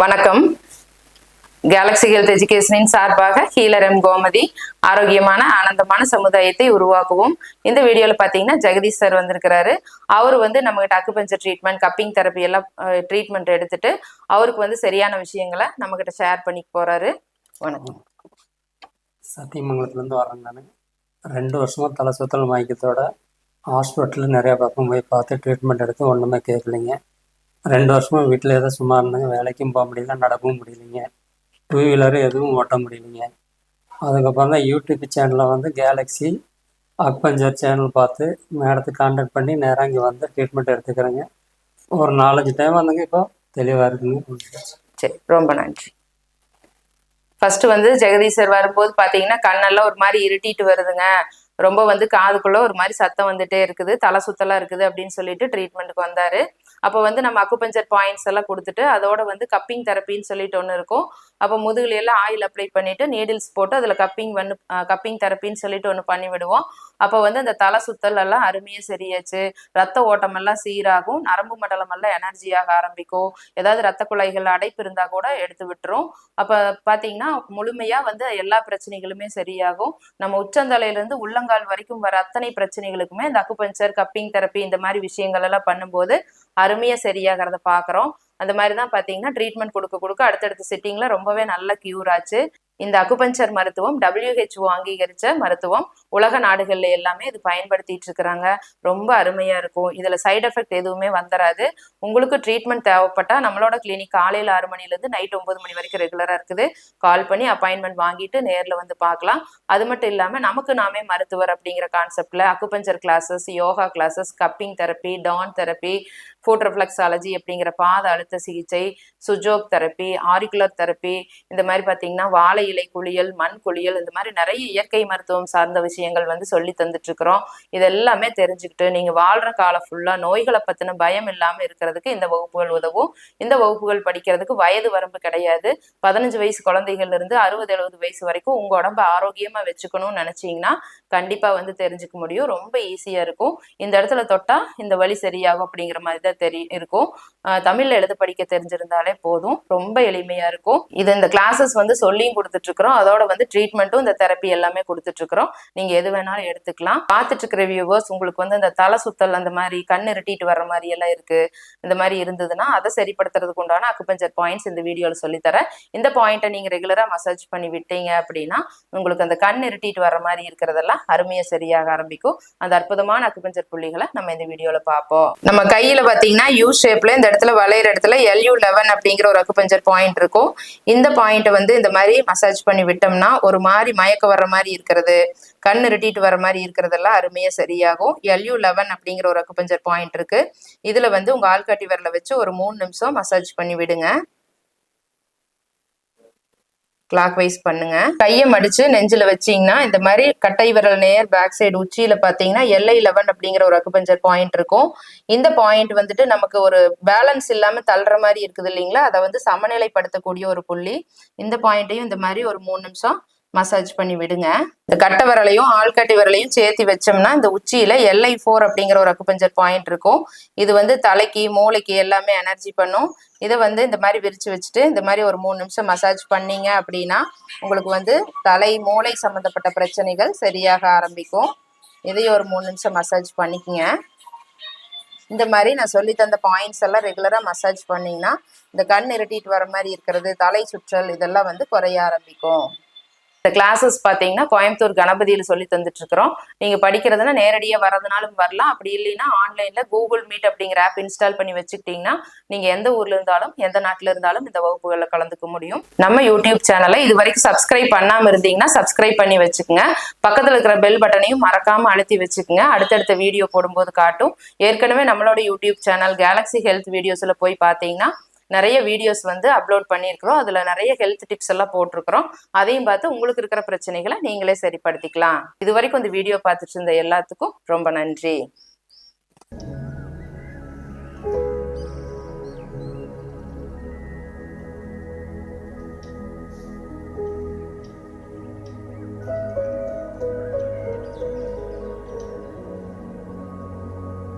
வணக்கம். Galaxy health எஜுகேஷனின் சார்பாக healer M. Gomathi ஆரோக்கியமான ஆனந்தமான சமுதாயத்தை உருவாக்குவோம். இந்த வீடியோல பாத்தீங்கன்னா ஜெகதீஷ் சார் வந்திருக்கிறாரு. அவர் வந்து நம்மகிட்ட அக்குபஞ்சர் ட்ரீட்மெண்ட் கப்பிங் தெரப்பி எல்லாம் ட்ரீட்மெண்ட் எடுத்துட்டு அவருக்கு வந்து சரியான விஷயங்களை நம்மக்கிட்ட ஷேர் பண்ணி போறாரு. வணக்கம். சத்தியமங்கலத்துலேருந்து வரேன் நான். ரெண்டு வருஷமாக தலை சுத்தல் மயக்கத்தோட ஹாஸ்பிட்டலில் நிறையா பக்கம் போய் பார்த்து ட்ரீட்மெண்ட் எடுத்து ஒன்றுமே கேட்கலைங்க ரெண்டு வருஷமாக வீட்டில் ஏதோ சும்மா இருந்தாங்க. வேலைக்கும் போக முடியல நடக்கவும் முடியலைங்க. டூ வீலரும் எதுவும் ஓட்ட முடியலைங்க. அதுக்கப்புறம் தான் யூடியூப் சேனலில் வந்து கேலக்ஸி அக்பஞ்சர் சேனல் பார்த்து மேடத்தை காண்டாக்ட் பண்ணி நேராக இங்கே வந்து ட்ரீட்மெண்ட் எடுத்துக்கிறேங்க. ஒரு நாலஞ்சு டைம் வந்துங்க இப்போ தெளிவாக இருக்குங்க சரி ரொம்ப நன்றி. ஃபர்ஸ்ட் வந்து ஜெகதீஷ் வரும்போது பார்த்தீங்கன்னா கண்ணெல்லாம் ஒரு மாதிரி இருட்டிட்டு வருதுங்க. ரொம்ப வந்து காதுக்குள்ள ஒரு மாதிரி சத்தம் வந்துட்டே இருக்குது. தலை சுத்தலாம் இருக்குது அப்படின்னு சொல்லிட்டு ட்ரீட்மெண்ட்டுக்கு வந்தாரு. அப்போ வந்து நம்ம அக்குபஞ்சர் பாயிண்ட்ஸ் எல்லாம் கொடுத்துட்டு அதோட வந்து கப்பிங் தெரப்பின்னு சொல்லிட்டு ஒன்று இருக்கும். அப்போ முதுகுல எல்லாம் ஆயில் அப்ளை பண்ணிட்டு நீடில்ஸ் போட்டு அதில் கப்பிங் வந்து கப்பிங் தெரப்பின்னு சொல்லிட்டு ஒன்று பண்ணி விடுவோம். அப்போ வந்து அந்த தலை சுத்தல் எல்லாம் அருமையாக சரியாச்சு. ரத்த ஓட்டமெல்லாம் சீராகும். நரம்பு மண்டலமெல்லாம் எனர்ஜியாக ஆரம்பிக்கும். ஏதாவது ரத்த குழாய்கள் அடைப்பு இருந்தால் கூட எடுத்து விட்டுரும். அப்போ பார்த்தீங்கன்னா முழுமையாக வந்து எல்லா பிரச்சனைகளுமே சரியாகும். நம்ம உச்சந்தலையிலேருந்து உள்ளங்கால் வரைக்கும் வர அத்தனை பிரச்சனைகளுக்குமே இந்த அக்குபஞ்சர் கப்பிங் தெரப்பி இந்த மாதிரி விஷயங்கள் எல்லாம் பண்ணும்போது அருமையாக சரியாகிறத பார்க்குறோம் அந்த மாதிரி தான் பார்த்தீங்கன்னா ட்ரீட்மெண்ட் கொடுக்க கொடுக்க அடுத்தடுத்த சிட்டிங்கில் ரொம்பவே நல்ல கியூர் ஆச்சு. இந்த அக்குபஞ்சர் மருத்துவம் டபிள்யூஹெச்ஓ அங்கீகரிச்ச மருத்துவம் உலக நாடுகள்ல எல்லாமே இது பயன்படுத்திட்டு இருக்கிறாங்க. ரொம்ப அருமையா இருக்கும். இதில் சைடு எஃபெக்ட் எதுவுமே வந்துடாது உங்களுக்கு ட்ரீட்மெண்ட் தேவைப்பட்டா நம்மளோட கிளினிக் காலையில் ஆறு மணிலேருந்து நைட் ஒன்பது மணி வரைக்கும் ரெகுலராக இருக்குது. கால் பண்ணி அப்பாயின்மெண்ட் வாங்கிட்டு நேரில் வந்து பார்க்கலாம் அது மட்டும் இல்லாமல் நமக்கு நாமே மருத்துவர் அப்படிங்கிற கான்செப்டில் acupuncture classes yoga classes cupping therapy Don therapy foot reflexology அப்படிங்கிற பாத அழுத்த சிகிச்சை சுஜோக் தெரப்பி ஆரிகுலர் தெரப்பி இந்த மாதிரி பார்த்தீங்கன்னா வாழை இலை குளியல் மண் குளியல் இந்த மாதிரி நிறைய இயற்கை மருத்துவம் சார்ந்த விஷயங்கள் வந்து சொல்லி தந்துட்டு இருக்கிறோம் இது எல்லாமே தெரிஞ்சுக்கிட்டு நீங்கள் வாழ்கிற காலம் ஃபுல்லாக நோய்களை பற்றின பயம் இல்லாமல் இருக்கிறதுக்கு இந்த வகுப்புகள் உதவும். இந்த வகுப்புகள் படிக்கிறதுக்கு வயது வரம்பு கிடையாது. பதினஞ்சு வயசு குழந்தைகள்லேருந்து அறுபது எழுபது வயசு வரைக்கும் உங்கள் உடம்ப ஆரோக்கியமாக வச்சுக்கணும்னு நினச்சிங்கன்னா கண்டிப்பாக வந்து தெரிஞ்சுக்க முடியும். ரொம்ப ஈஸியாக இருக்கும். இந்த இடத்துல தொட்டால் இந்த வழி சரியாகும் அப்படிங்கிற மாதிரி தான் தெரி இருக்கும். தமிழ்ல எழுத படிக்க தெரிஞ்சிருந்தாலே போதும். ரொம்ப எளிமையா இருக்கும். இது இந்த கிளாஸஸ் வந்து சொல்லியும் கொடுத்துட்டு இருக்கிறோம் அதோட வந்து ட்ரீட்மெண்ட்டும் இந்த தெரப்பி எல்லாமே கொடுத்துட்டு இருக்கிறோம் நீங்க எது வேணாலும் எடுத்துக்கலாம். பார்த்துட்டு இருக்கிற வியூவர்ஸ் உங்களுக்கு வந்து இந்த தலை சுத்தல் அந்த மாதிரி கண் இருட்டிட்டு வர்ற மாதிரி எல்லாம் இருக்கு. இந்த மாதிரி இருந்ததுன்னா அதை சரிப்படுத்துறதுக்கு உண்டான அக்குபஞ்சர் பாயிண்ட்ஸ் இந்த வீடியோல சொல்லித்தரேன். இந்த பாயிண்ட்டை நீங்க ரெகுலரா மசாஜ் பண்ணி விட்டீங்க அப்படின்னா உங்களுக்கு அந்த கண் இருட்டிட்டு வர்ற மாதிரி இருக்கிறதெல்லாம் அருமையா சரியாக ஆரம்பிக்கும். அந்த அற்புதமான அக்குபஞ்சர் புள்ளிகளை நம்ம இந்த வீடியோல பார்ப்போம். நம்ம கையில பாத்தீங்கன்னா யூ ஷேப்ல இந்த இடத்துல வளையிற இடத்துல எல்யூ லெவன் அப்படிங்கிற ஒரு அக்குபஞ்சர் பாயிண்ட் இருக்கும். இந்த பாயிண்ட் வந்து இந்த மாதிரி மசாஜ் பண்ணி விட்டோம்னா ஒரு மாதிரி மயக்க வர்ற மாதிரி இருக்கிறது கண் இருட்டிட்டு வர மாதிரி இருக்கிறதெல்லாம் அருமையா சரியாகும். எல்யூ லெவன் அப்படிங்கிற ஒரு அக்குபஞ்சர் பாயிண்ட் இருக்கு. இதுல வந்து உங்க ஆள்காட்டி விரல வச்சு ஒரு மூணு நிமிஷம் மசாஜ் பண்ணி விடுங்க. கிளாக் வைஸ் பண்ணுங்க. கையை மடிச்சு நெஞ்சில வச்சீங்கன்னா இந்த மாதிரி கட்டை விரல் நேர் பேக் சைடு உச்சியில பாத்தீங்கன்னா எல்ஐ லெவன் அப்படிங்கிற ஒரு அக்குபஞ்சர் பாயிண்ட் இருக்கும். இந்த பாயிண்ட் வந்துட்டு நமக்கு ஒரு பேலன்ஸ் இல்லாம தள்ளுற மாதிரி இருக்குது இல்லைங்களா? அதை வந்து சமநிலைப்படுத்தக்கூடிய ஒரு புள்ளி. இந்த பாயிண்ட்டையும் இந்த மாதிரி ஒரு மூணு நிமிஷம் மசாஜ் பண்ணி விடுங்க. இந்த கட்டை விரலையும் ஆள்கட்டி விரலையும் சேர்த்து வச்சோம்னா இந்த உச்சியில எல்ஐ ஃபோர் அப்படிங்கிற ஒரு அக்குபஞ்சர் பாயிண்ட் இருக்கும். இது வந்து தலைக்கு மூளைக்கு எல்லாமே எனர்ஜி பண்ணும். இதை வந்து இந்த மாதிரி விரிச்சு வச்சுட்டு இந்த மாதிரி ஒரு மூணு நிமிஷம் மசாஜ் பண்ணீங்க அப்படின்னா உங்களுக்கு வந்து தலை மூளை சம்பந்தப்பட்ட பிரச்சனைகள் சரியாக ஆரம்பிக்கும். இதையும் ஒரு மூணு நிமிஷம் மசாஜ் பண்ணிக்கங்க. இந்த மாதிரி நான் சொல்லி தந்த பாயிண்ட்ஸ் எல்லாம் ரெகுலராக மசாஜ் பண்ணிங்கன்னா இந்த கண் இருட்டிட்டு வர மாதிரி இருக்கிறது தலை சுற்றல் இதெல்லாம் வந்து குறைய ஆரம்பிக்கும். இந்த கிளாஸஸ் பார்த்தீங்கன்னா கோயம்புத்தூர் கணபதியில் சொல்லி தந்துட்டு இருக்கிறோம் நீங்க படிக்கிறதுனா நேரடியாக வரதுனாலும் வரலாம். அப்படி இல்லைன்னா ஆன்லைன்ல கூகுள் மீட் அப்படிங்கிற ஆப் இன்ஸ்டால் பண்ணி வச்சுக்கிட்டீங்கன்னா நீங்க எந்த ஊர்ல இருந்தாலும் எந்த நாட்டில் இருந்தாலும் இந்த வகுப்புகளில் கலந்துக்க முடியும். நம்ம யூடியூப் சேனலை இது வரைக்கும் சப்ஸ்கிரைப் பண்ணாம இருந்தீங்கன்னா சப்ஸ்கிரைப் பண்ணி வச்சுக்கோங்க. பக்கத்தில் இருக்கிற பெல் பட்டனையும் மறக்காம அழுத்தி வச்சுக்கோங்க. அடுத்தடுத்த வீடியோ போடும்போது காட்டும். ஏற்கனவே நம்மளோட யூடியூப் சேனல் கேலக்ஸி ஹெல்த் வீடியோஸ்ல போய் பார்த்தீங்கன்னா நிறைய வீடியோஸ் வந்து அப்லோட் பண்ணியிருக்கிறோம். அதில் நிறைய ஹெல்த் டிப்ஸ் எல்லாம் போட்டிருக்கிறோம். அதையும் பார்த்து உங்களுக்கு இருக்கிற பிரச்சனைகளை நீங்களே சரிப்படுத்திக்கலாம். இது வரைக்கும் இந்த வீடியோ பார்த்துட்டு இருந்த எல்லாத்துக்கும் ரொம்ப நன்றி.